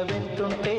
ఆడే కోయిల వెంటుంటే